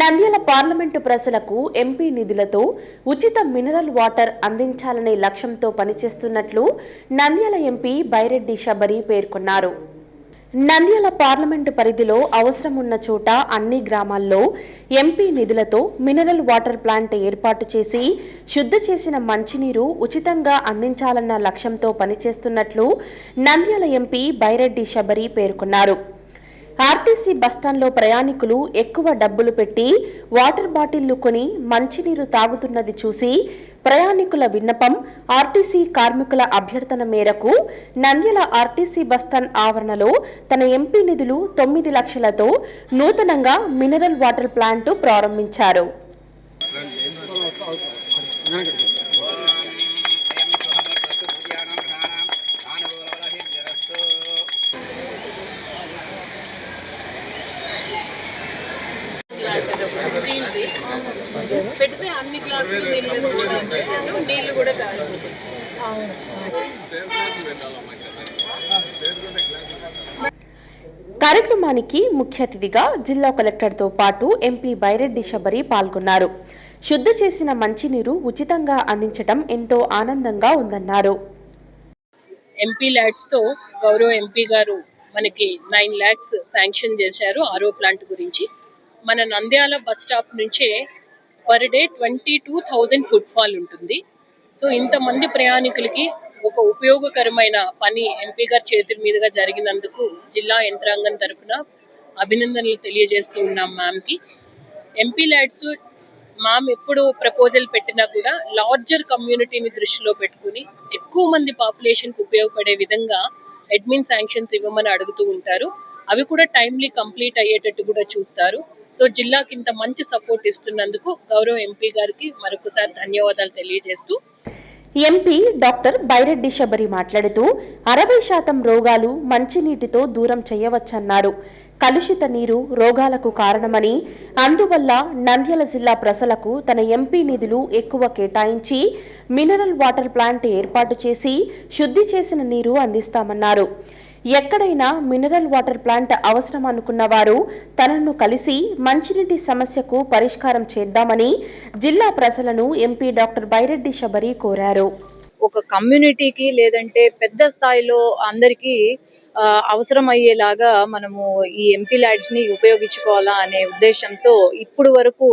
Nandyal parliament ప్రజలకు MP నిధులతో ఉచిత మినరల్ వాటర్ అందించాలనే లక్ష్యంతో పనిచేస్తున్నట్లు నంద్యాల ఎంపీ బైరెడ్డి శబరి పేర్కొన్నారు. నంద్యాల పార్లమెంటు పరిధిలో అవసరం ఉన్న చోట అన్ని గ్రామాల్లో ఎంపీ నిధులతో మినరల్ వాటర్ ప్లాంట్ ఏర్పాటు చేసి శుద్ధ చేసిన మంచినీరు ఉచితంగా అందించాలన్న లక్ష్యంతో పనిచేస్తున్నట్లు నంద్యాల ఎంపీ బైరెడ్డి శబరి పేర్కొన్నారు. ఆర్టీసీ బస్టాండ్లో ప్రయాణికులు ఎక్కువ డబ్బులు పెట్టి వాటర్ బాటిళ్ళు కొని మంచినీరు తాగుతున్నది చూసి ప్రయాణికుల విన్నపం ఆర్టీసీ కార్మికుల అభ్యర్థన మేరకు నంద్యాల ఆర్టీసీ బస్టాండ్ ఆవరణలో తన ఎంపీ నిధులు తొమ్మిది లక్షలతో నూతనంగా మినరల్ వాటర్ ప్లాంటు ప్రారంభించారు. స్టీల్ది. పెడితే అన్ని గ్లాసులు నీళ్ళు నీళ్ళు కూడా కాదు కార్యక్రమానికి ముఖ్య అతిథిగా జిల్లా కలెక్టర్తో పాటు ఎంపీ బైరెడ్డి శబరి పాల్గొన్నారు. శుద్ధ చేసిన మంచినీరు ఉచితంగా అందించడం ఎంతో ఆనందంగా ఉందన్నారు. ఎంపీ ల్యాడ్స్తో గౌరవ ఎంపీ గారు మనకి నైన్ ల్యాక్స్ శాంక్షన్ చేశారు ఆరో ప్లాంట్ గురించి. మన నంద్యాల బస్ స్టాప్ నుంచే per day twenty two thousand foot fall ఉంటుంది. సో ఇంతమంది ప్రయాణికులకి ఒక ఉపయోగకరమైన పని ఎంపీ గారి చేతుల మీదుగా జరిగినందుకు జిల్లా యంత్రాంగం తరపున అభినందనలు తెలియజేస్తూ ఉన్నాం మ్యామ్కి ఎంపీ ల్యాడ్స్ మామ్ ఎప్పుడు ప్రపోజల్ పెట్టినా కూడా లార్జర్ కమ్యూనిటీని దృష్టిలో పెట్టుకుని ఎక్కువ మంది పాపులేషన్కి ఉపయోగపడే విధంగా అడ్మిన్ శాంక్షన్స్ ఇవ్వమని అడుగుతూ ఉంటారు. అవి కూడా టైమ్లీ కంప్లీట్ అయ్యేటట్టు కూడా చూస్తారు. సో జిల్లాకి ఇంత మంచి సపోర్ట్ ఇస్తున్నందుకు గౌరవ ఎంపీ గారికి మరొకసారి ధన్యవాదాలు తెలియజేస్తూ. ఎంపీ డాక్టర్ బైరెడ్డి శబరి మాట్లాడుతూ అరవై శాతం రోగాలు మంచినీటితో దూరం చేయవచ్చన్నారు. కలుషిత నీరు రోగాలకు కారణమని అందువల్ల నంద్యాల జిల్లా ప్రజలకు తన ఎంపీ నిధులు ఎక్కువ కేటాయించి మినరల్ వాటర్ ప్లాంట్ ఏర్పాటు చేసి శుద్ధి చేసిన నీరు అందిస్తామన్నారు. ఎక్కడైనా మినరల్ వాటర్ ప్లాంట్ అవసరం అనుకున్న వారు తనను కలిసి మంచినీటి సమస్యకు పరిష్కారం చేద్దామని జిల్లా ప్రజలను ఎంపీ డాక్టర్ బైరెడ్డి శబరి కోరారు. ఒక కమ్యూనిటీకి లేదంటే పెద్ద స్థాయిలో అందరికీ అవసరం అయ్యేలాగా మనము ఈ ఎంపీ ల్యాడ్స్ని ఉపయోగించుకోవాలా అనే ఉద్దేశంతో ఇప్పుడు వరకు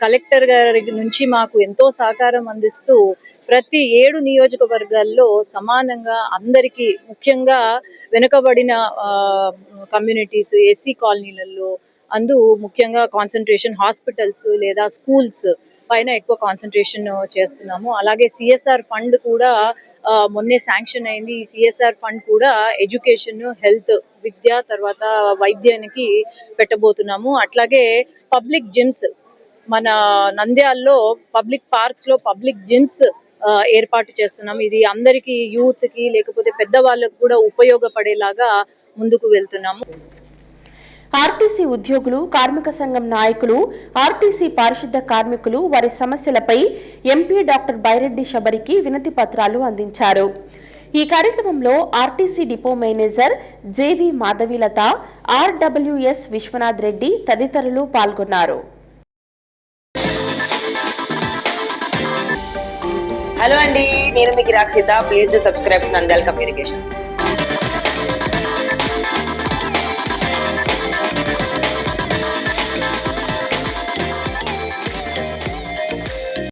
కలెక్టర్ గారి నుంచి మాకు ఎంతో సహకారం అందిస్తూ ప్రతి ఏడు నియోజకవర్గాల్లో సమానంగా అందరికీ ముఖ్యంగా వెనుకబడిన కమ్యూనిటీస్ ఎస్సీ కాలనీలలో అందు ముఖ్యంగా కాన్సన్ట్రేషన్ హాస్పిటల్స్ లేదా స్కూల్స్ పైన ఎక్కువ కాన్సన్ట్రేషన్ చేస్తున్నాము. అలాగే సిఎస్ఆర్ ఫండ్ కూడా మొన్నే శాంక్షన్ అయింది. ఈ సిఎస్ఆర్ ఫండ్ కూడా ఎడ్యుకేషన్ హెల్త్ విద్య తర్వాత వైద్యానికి పెట్టబోతున్నాము. అట్లాగే పబ్లిక్ జిమ్స్ మన నంద్యాల్లో పబ్లిక్ పార్క్స్లో పబ్లిక్ జిమ్స్ ఏర్పాటు చేస్తున్నాం ఇది అందరికీ యూత్కి లేకపోతే పెద్దవాళ్ళకు కూడా ఉపయోగపడేలాగా ముందుకు వెళ్తున్నాము. ఆర్టీసీ ఉద్యోగులు కార్మిక సంఘం నాయకులు ఆర్టీసీ పారిశుద్ధ కార్మికులు వారి సమస్యలపై ఎంపీ డాక్టర్ బైరెడ్డి శబరికి వినతి పత్రాలు అందించారు. ఈ కార్యక్రమంలో RTC depot manager JV Madhavilatha RWS Vishwanath Reddy తదితరులు పాల్గొన్నారు. హలో అండి నేను మీకు Rakshita. Please to subscribe Nandal communications.